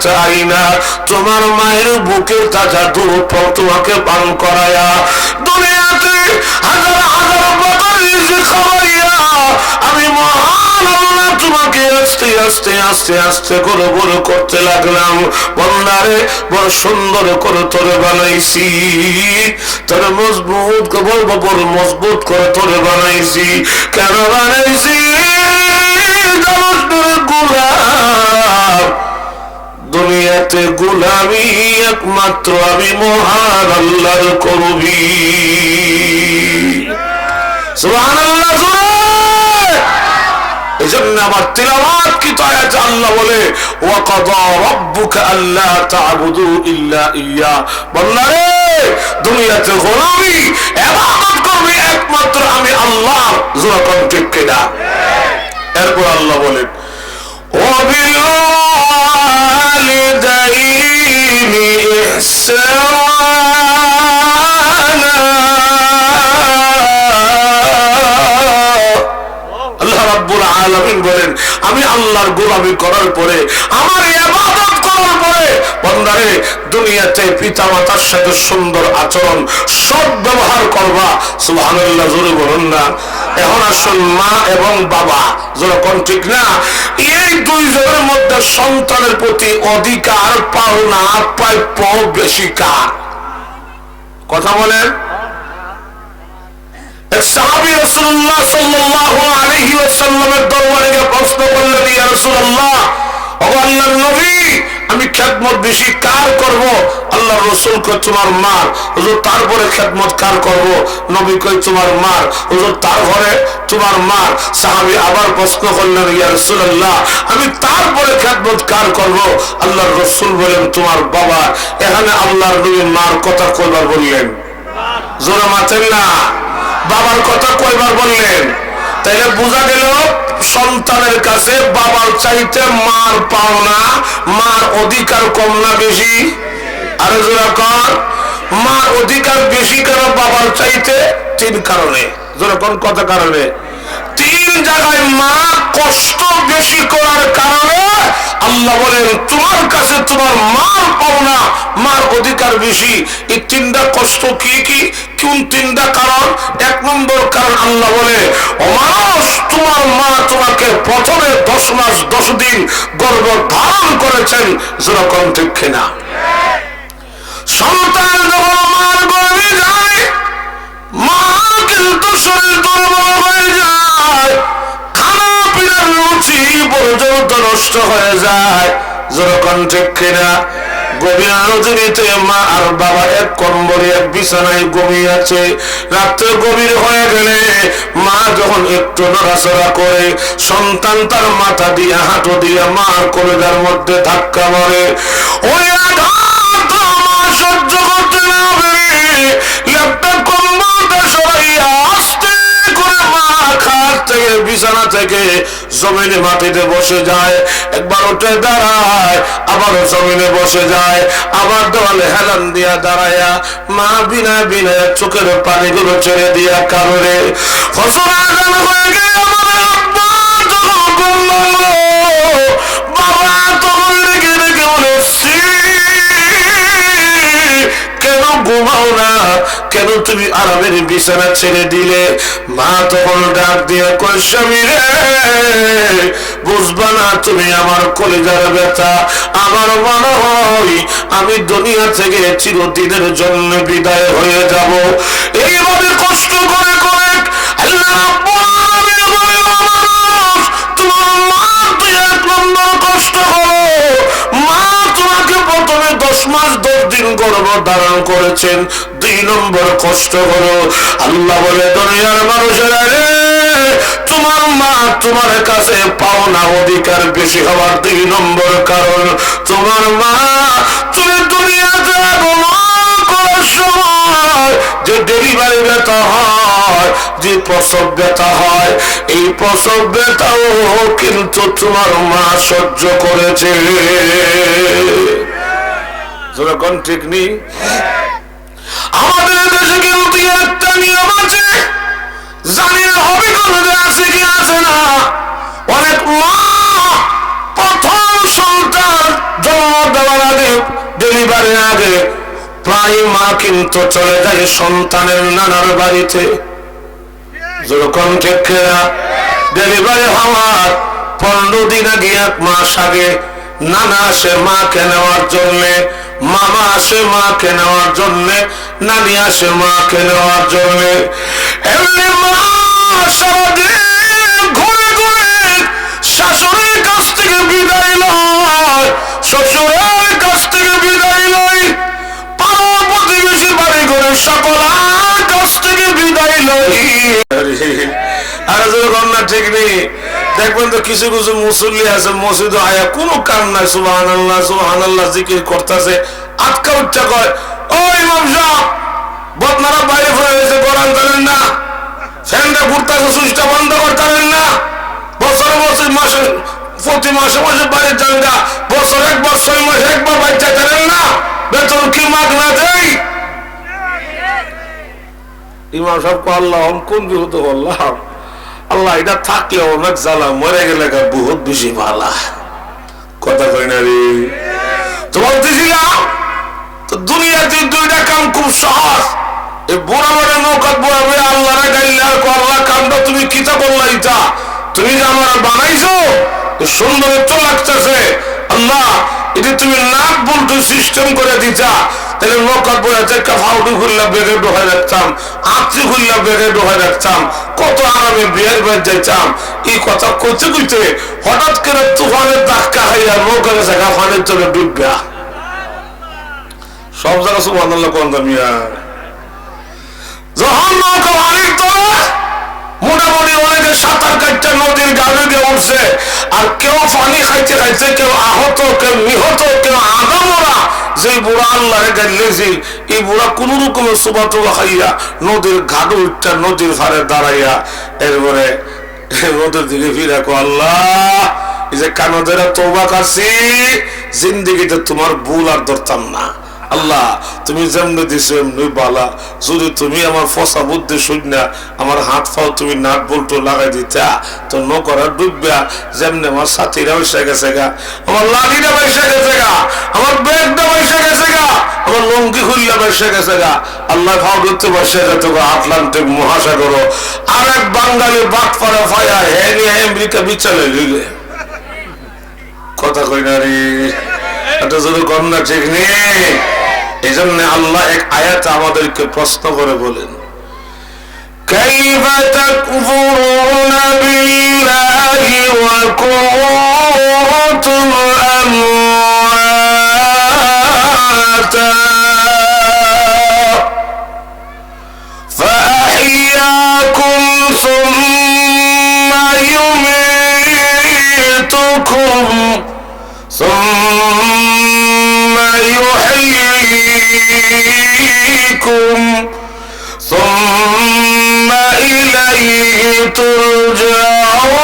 চাই না। তোমার মায়ের তাজা তোমাকে পান করায়া। দুনিয়াতে হাজার হাজার খাওয়াইয়া আমি মহান আল্লাহ তোমাকে আস্তে আস্তে আস্তে আস্তে করে বড় করতে লাগলাম। বন্দারে বড় সুন্দর করে তোরে বানাইছি। তোরে মজবুত বলব, বড় মজবুত করে তোরে বানাইছি। কেন বানাইছি? গোলাপ দুনিয়াতে গোলামি একমাত্র আমি মহান আল্লাহর করবি সুবহানাল্লাহ জোরে এই জন্য আমার তিলাওয়াত কি আয়াতে আল্লাহ বলে ওয়াকাদা রাব্বুকা আল্লা তা'বুদু ইল্লা ইয়্যা বললা রে দুনিয়াতে গোলামি ইবাদত করবি একমাত্র আমি আল্লাহ জোরা কোন ঠিক এরপর আল্লাহ বলেন وبالوالدين إحسانا আল্লাহ রাব্বুল আলামিন বলেন আমি আল্লাহর গোলামি করার পরে আমার ইবাদত করার পরে বন্দারে দুনিয়াতে পিতা মাতার সাথে সুন্দর আচরণ সব ব্যবহার করবা সুবহানাল্লাহ জোরে বলুন না এখন আসুন মা এবং বাবা। যেরকম ঠিক না? এই দুইজনের মধ্যে সন্তানের প্রতি অধিকার, পাওনা প্রাপ্য বেশি কার? কথা বলেন। সাহাবী প্রশ্ন করলেন নবী খেদমত বেশি কার করব? আল্লাহ রসুল কই তোমার মার। হুজুর, তারপরে খেদমত কার করব? নবী কই তোমার মার। হুজুর, তারপরে তোমার মার। সাহাবী আবার প্রশ্ন করলেন, ইয়া রাসূলুল্লাহ, আমি তারপরে খেদমত কার করব? আল্লাহর রসুল বলেন, তোমার বাবা। এখানে আল্লাহর নবী মার কথা কইবার বললেন? জোরে মাতেন না। বাবার কথা কইবার বললেন? তাইলে বোঝা গেল, সন্তানের কাছে বাবার চাইতে মার পাওনা মার অধিকার কম না বেশি। আরে জোরা কর, মার অধিকার বেশি কেন বাবার চাইতে? তিন কারণে। জোরা কোন কথা কারণে? তিন জায়গায় মা কষ্ট বেশি করার কারণে আল্লাহ বলেন, তোমার কাছে তোমার মার পাওনা মার অধিকার বেশি। এই তিনটা কষ্ট কি কি? কোন তিনটা কারণ? এক নম্বর কারণ আল্লাহ বলে ও মানুষ তোমার মা তোমাকে প্রথমে দশ মাস, দশ দিন গর্ভ ধারণ করেছেন, যেরকম ঠিক কিনা। সন্তান যখন মার গর্ভে যায়, মা কিন্তু শরীর দুর্বল হয়ে যায়। পিনার রুচি পর্যন্ত নষ্ট হয়ে যায়। রাত্রে গভীর হয়ে গেলে মা যখন সন্তান তার মাথা দিয়ে, হাঁটু দিয়ে মার কলেজার মধ্যে ধাক্কা মারে। ওই থেকে জমিনে মাটিতে বসে যায়, একবার উঠে দাঁড়ায়, আবারও জমিনে বসে যায়, আবার দেওয়ালে হেলান দিয়া দাঁড়াইয়া মা বিনা বিনা চোখের পানিগুলো ছেড়ে দিয়া কারণে ফসল হয়ে গেলে আমার আব্বা, যখন ঘুমাও না। কেন তুমি আরামের বিছানা ছেড়ে দিলে? মা তখন ডাক দিয়ে কই রে বুঝবা না তুমি আমার কলেজার ব্যথা। আমার মনে হয় আমি দুনিয়া থেকে চিরদিনের জন্য বিদায় হয়ে যাব। এইভাবে কষ্ট করে করে আল্লাহ রাব্বুল আলামিন বলে, "ও মানুষ, তোমার মা তুই এক নম্বর কষ্ট করো প্রথমে দশ মাস দশ দিন গর্ভ ধারণ করেছেন। দুই নম্বর কষ্ট করো আল্লাহ বলে, দুনিয়ার মানুষেরা রে, তোমার মা তোমার কাছে পাওনা অধিকার বেশি হওয়ার দুই নম্বর কারণ, তোমার মা তুমি যে ডেলিভারি ব্যথা হয়, যে প্রসব ব্যথা হয়, এই প্রসব ব্যথাও কিন্তু তোমার মা সহ্য করেছে। যেরকম ঠিক নেই। আমাদের দেশে কিন্তু একটা নিয়ম আছে? জানি না হবে কলেজে আছে কি আছে না। অনেক প্রথম সন্তান জন্ম ডেলিভারি আগে প্রায় মা কিন্তু চলে যায় সন্তানের নানার বাড়িতে। যেরকম ঠিক ডেলিভারি হওয়ার পনেরো দিন আগে, এক মাস আগে, নানা আসে মাকে নেওয়ার জন্যে মামা আসে মাকে নেওয়ার জন্যে, নানি আসে মাকে নেওয়ার জন্যে। এমনি মা সারাদিন ঘুরে ঘুরে শাশুড়ির কাছ থেকে বিদায় লয়, শ্বশুরের কাছ থেকে বিদায় লয় পাড়া প্রতিবেশী বাড়ি করে সকলার কাছ থেকে বিদায় লই আর যখন ঠিক নেই। দেখবেন তো কিছু কিছু মুসল্লি আছে, মসজিদ আয়া কোনো কাম নাই সুবাহান আল্লাহ সুবাহান আল্লাহ জিকির করতেছে। আটকা উচ্চা কয়, ও ইমাম সাহেব বদনারা বাইরে ফেলে হয়েছে কোরআন জানেন না। ফ্যানটা ঘুরতেছে, সুইচটা বন্ধ করতেন না। বছরে বছর মাসে, প্রতি মাসে মাসে বাড়ির জানগা বছর একবার ছয় মাসে একবার না। বেতন কি মাগ না দেয় ইমাম সাহেব আল্লাহ কোন বিহত আল্লাহ আল্লাহ, এটা থাকলে অনেক জ্বালা, মরে গেলে বহুত বেশি ভালা। কথা কই না রে? তো বলতেছিলাম তো দুইটা কাম খুব সহজ। বুড়া বড় আল্লাহ আল্লাহ তুমি কিতা ইটা তুমি যে আমার বানাইছো সুন্দর তো লাগতেছে। আল্লাহ, এটা তুমি নাক বলতো সিস্টেম করে দিতা। তাহলে নৌকা বুড়া একটা ফাউডু খুললা বেগে ডোহাই রাখতাম আত্রি খুললা বেগে ডোহাই রাখতাম কত আরামে বিয়ের বের যাইতাম। এই কথা কইতে কইতে হঠাৎ করে তুফানের ধাক্কা খাইয়া নৌকার জায়গা ফানের চলে ডুববা সব জায়গা আল্লাহ কোন দামিয়া যখন নৌকা পানির তলে মোটামুটি অনেকে সাঁতার নদীর গাড়ি দিয়ে উঠছে। আর কেউ পানি খাইতে কেউ আহত, কেউ নিহত, কেউ যে বুড়া এই বুড়া কোন খাইয়া নদীর নদীর দাঁড়াইয়া এরপরে নদীর দিকে ফিরে আল্লাহ, এই যে কানদেরা তোবা কাছি জিন্দিগিতে তোমার ভুল আর ধরতাম না। আল্লাহ, তুমি যেমনি দিছো এমনি বালা। যদি তুমি আমার ফসা বুদ্ধি শুননা, আমার হাত পাও তুমি নাট বল্টু লাগাই দিতা, তো নকরা ডুববা, যেমনি আমার সাথীরা বসে গেছে গা। আমার লাঠিটা বসে গেছে গা। আমার ব্যাগটা বসে গেছে গা। আমার লঙ্কি খুললা বসে গেছে গা। আল্লাহ করতে বসে গেছে গা আটলান্টিক মহাসাগর। আর এক বাঙালি বাট পাড়া ফায়া হ্যাঁ আমেরিকা বিচারে লিলে কথা কই না রে। এটা যদি কম না ঠিক নেই। এই জন্য আল্লাহ এক আয়াত আমাদেরকে প্রশ্ন করে বলেন كيف تكفرون بالله وكنتم أمواتا فأحياكم ثم يميتكم ثم يحييكم ثم إليه ترجعون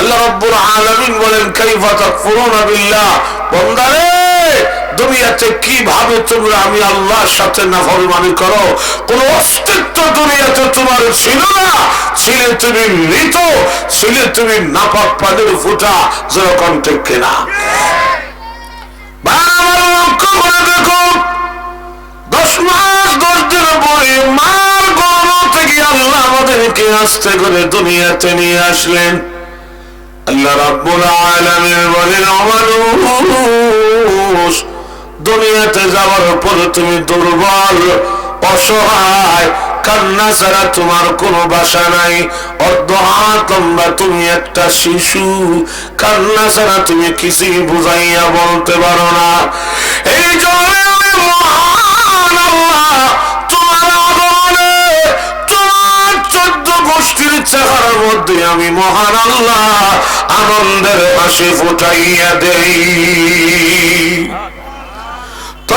আল্লাহ রব্বুল আলামিন বলেন কাইফা তাকফুরুনা বিল্লাহ বান্দারে দুনিয়াতে কীভাবে তোমরা? আমি আল্লাহর সাথে নাফরমানি করো। কোন অস্তিত্ব দুনিয়াতে তোমার ছিল না। ছিলে তুমি মৃত, ছিলে তুমি নাপাক পানির ফুটা, যেরকম ঠিক কিনা। আমার আল্লাহ আমাদেরকে আলামিন বলেন মানুষ দুনিয়াতে যাওয়ার পরে তুমি দুর্বল, অসহায়, কান্না ছাড়া তোমার কোনো বাসা নাই। অর্ধহাতম্বা তুমি একটা শিশু, কান্না ছাড়া তুমি কিছুই বুঝাইয়া বলতে পারো না। এই তোমার তোমার চেহারার মধ্যে আমি মহান আল্লাহ আনন্দের হাসি ফুটাইয়া দেই তুমি দুনিয়াতে আগমন করলে তোমার আগমনে তোমার বাবা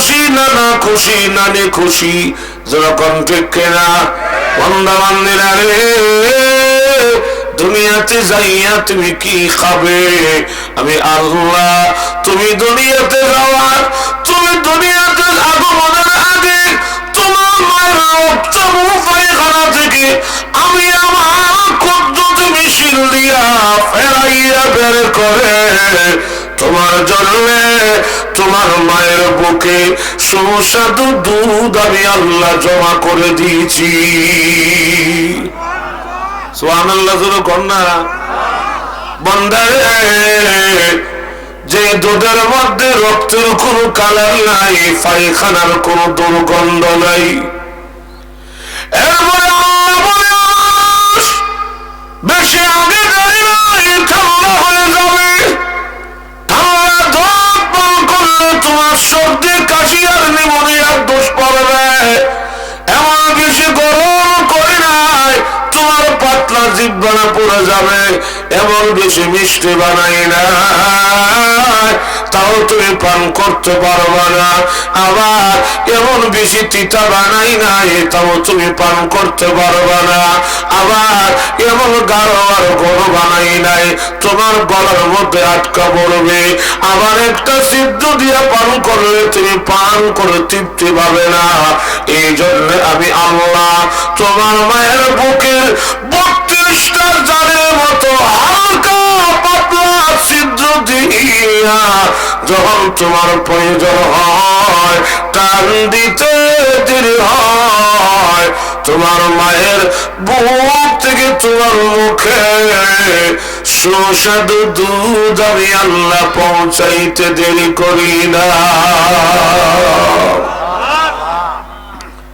খুশি নানা খুশি যেরকম ঠিক কেনা? বন্ধা রে, দুনিয়াতে যাইয়া তুমি কি খাবে? আমি আল্লাহ, তুমি দুনিয়াতে যাওয়ার, তুমি দুনিয়াতে আগমনের আগে তোমার মায়ের রক্ত পায়খানা থেকে মায়ের বুকে সুস্বাদু দুধ আমি আল্লাহ জমা করে দিয়েছি। সোহান আল্লাহ কন্যা বন্দারে যে দুধের মধ্যে রক্তের কোনো কালার নাই পায়খানার কোনো দুর্গন্ধ নাই। এরপরে আল্লাহ বলে, "আস, বেশি আগে নাই ঠান্ডা হয়ে যাবে। ঠান্ডা দুধ পান করলে তোমার সর্দি কাশি আর দোষ পড়বে পাতলা জিব্বানা পড়ে যাবে, এমন বেশি মিষ্টি বানাই না। তাও তুমি পান করতে পারবা না। আবার এমন বেশি তিতা বানাই নাই, তাও তুমি পান করতে পারবা না। আবার এমন গাঢ় আর গরু বানাই নাই, তোমার গলার মধ্যে আটকা পড়বে। আবার একটা সিদ্ধ দিয়া পান করলে তুমি পান করে তৃপ্তি পাবে না। এই জন্য আমি আল্লাহ তোমার মায়ের বুকের বত্রিশটা জানের মতো হালকা পাতলা সিদ্ধ দিয়া যখন তোমার প্রয়োজন হয় টান দিতে দেরি হয়। তোমার মায়ের বুক থেকে তোমার মুখে সুস্বাদু দুধ আমি আল্লাহ পৌঁছাইতে দেরি করি না।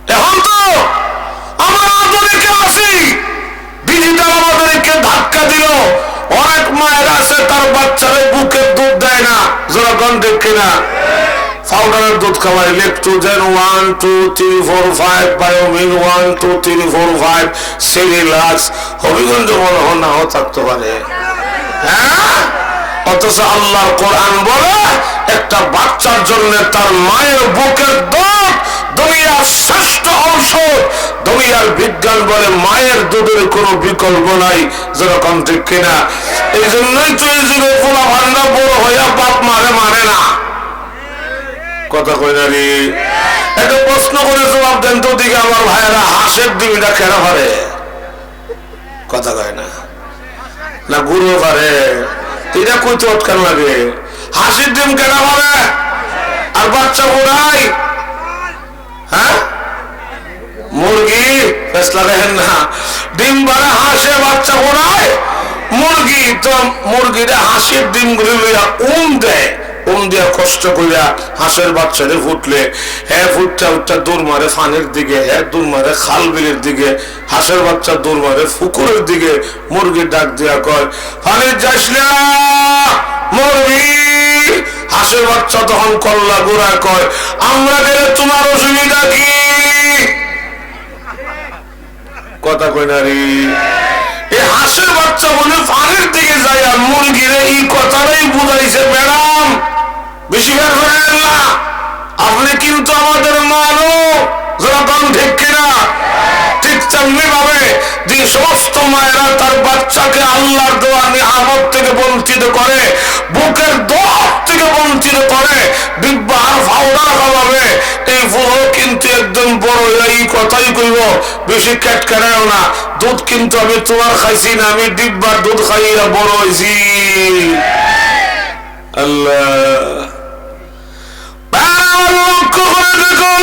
এখন তো আমরা আধুনিকে আছি ডিজিটাল ধাক্কা দিল। অনেক মায়ের আছে, তার বাচ্চারে বুকের দুধ দেয় না। গন্ধে কিনা পাউডারের দুধ Lactogen one two three four five Biomil one two three four five Cerelacs Habiganj নাও থাকতে পারে। হ্যাঁ? অথচ আল্লাহর কোরআন বলে, একটা বাচ্চার জন্য তার মায়ের বুকের দুধ দুনিয়ার শ্রেষ্ঠ ঔষধ। দুনিয়ার বিজ্ঞান বলে মায়ের দুধের কোনো বিকল্প নাই, যেরকম ঠিক কিনা। এই জন্যই তো যুগে পোলা ভান্ডা বড় হইয়া বাপ মারে মানে না। কথা কই না রে? একটা প্রশ্ন করে জবাব দেন তো দিকে আমার ভাইয়েরা, হাঁসের ডিমটা কেন পারে কথা কয় না। না গুরু পারে এটা কইতে অটকান লাগে? হাসির ডিম কেন পারে আর বাচ্চা বোড়াই হ্যাঁ? ফেসলা দেখেন না। ডিম বাড়া হাঁসে বাচ্চা বোড়ায় মুরগি তো মুরগিরা হাঁসের ডিম গুলি লইয়া উম দেয়। উম দিয়া কষ্ট কইরা হাঁসের ফুটলে হ্যাঁ ফুটটা উঠটা মারে ফানের দিকে হ্যাঁ মারে খাল বিলের দিকে, হাঁসের বাচ্চা মারে ফুকুরের দিকে, মুরগির ডাক দিয়া কয়, ফানের না, মুরগি! হাঁসের বাচ্চা তখন কল্লা গোড়া কয়, আমরা গেলে তোমার অসুবিধা কি? কথা কই না রে? এই বাচ্চা বলে ফানের দিকে যায় আর মন গিরে এই কথাটাই বুঝাইছে, ম্যাডাম, বেশি বের করেন না। আপনি কিন্তু আমাদের মানো যারা দাম ঠিক কিনা, ঠিক তেমনি ভাবে যে সমস্ত মায়েরা তার বাচ্চাকে আল্লাহর দেওয়া নিয়ামত থেকে বঞ্চিত করে, বুকের দোয়ার থেকে বঞ্চিত করে আর ফাউডার খাওয়াবে এই ফুলও কিন্তু একদম বড় এই কথাই কইব, বেশি ক্যাট কেনাও না, দুধ কিন্তু আমি তোমার খাইছি না, আমি ডিব্বার দুধ খাইয়া বড় হয়েছি আল্লাহ। লক্ষ্য করে দেখুন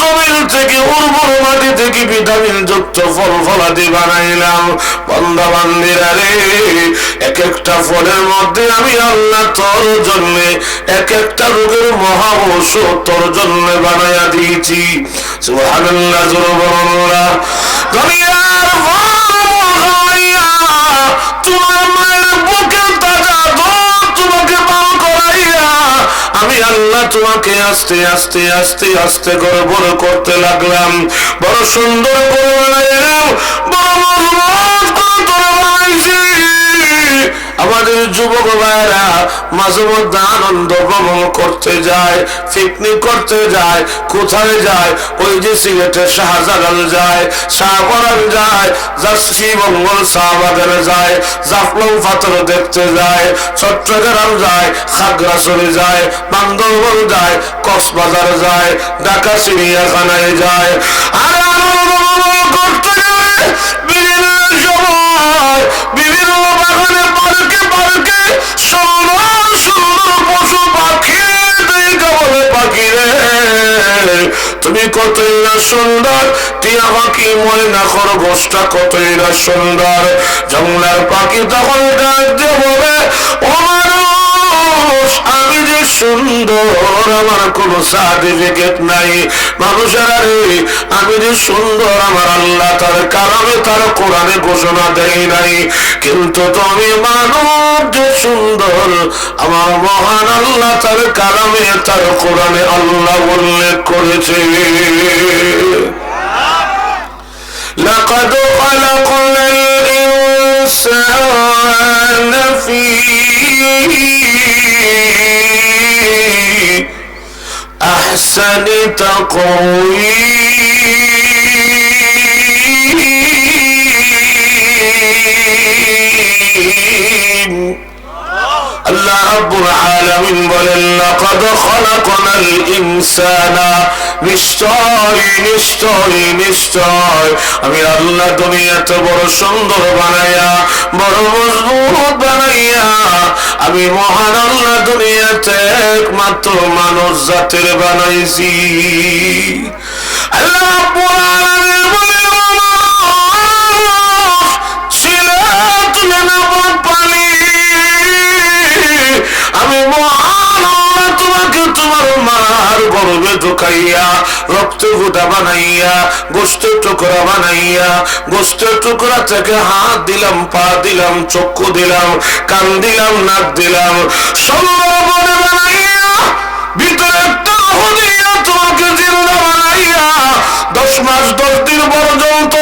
জমিন থেকে, উর্বর মাটি থেকে ফল ফলাদি বানাইলাম। রে এক একটা ফলের মধ্যে আমি আল্লাহ তোর জন্য এক একটা রোগের মহা ঔষধ তোর জন্য বানাইয়া দিয়েছি। সুবহানাল্লাহ জোরবরল্লাহ দুনিয়ার তোমাকে আস্তে আস্তে আস্তে আস্তে করে বড় করতে লাগলাম। বড় সুন্দর করে বানাইলাম আমাদের যুবক ভাইরা মাঝে মধ্যে আনন্দ ভ্রমণ করতে যায় পিকনিক করতে যায়, কোথায় যায়, ওই যে সিলেটে শাহজালাল যায় শাহপরান যায় শ্রীমঙ্গল শাহবাগানে যায়, জাফলং পাথর দেখতে যায়, চট্টগ্রাম যায়, খাগড়াছড়ি যায় বান্দরবন যায়, কক্সবাজার যায়, ঢাকা চিড়িয়াখানায় যায়। আর আনন্দ ভ্রমণ করতে গেলে বিভিন্ন পার্কে পার্কে সুন্দর সুন্দর পশু পাখি দেখে বলে পাখি রে। তুমি কতই না সুন্দর, টিয়া পাখি ময়না খরগোশটা কতই না সুন্দর। জঙ্গলার পাখি তখন ডাক দিয়ে বলে মানুষ আমি যে সুন্দর আমার কোন সার্টিফিকেট নাই মানুষের আরে আমি যে সুন্দর আমার আল্লাহ তার কারণে তার কোরআনে ঘোষণা দেয় নাই কিন্তু তুমি মানব যে সুন্দর আমার মহান আল্লাহ তার কারণে তার কোরআনে আল্লাহ উল্লেখ করেছে لقد خلقنا الإنسان في أحسن تقويم. রাব্বুল আলামিন বলেন, লাকাদ খলাকনাল নিশ্চয় নিশ্চয় নিশ্চয়। আমি আল্লাহ দুনিয়াতে বড় সুন্দর বানাইয়া, বড় মজবুত বানাইয়া, আমি মহান আল্লাহ দুনিয়াতে একমাত্র মানুষ জাতির বানাইছি। আল্লাহ গর্বে রক্ত ফুটা বানাইয়া, গোস্ত টুকরা বানাইয়া, গোস্ত টুকরা থেকে হাত দিলাম, পা দিলাম, চক্ষু দিলাম, কান দিলাম, নাক দিলাম। সুন্দর বনে বানাইয়া, ভিতরে তোমাকে জিন্দা বানাইয়া, দশ মাস দশ দিন পর্যন্ত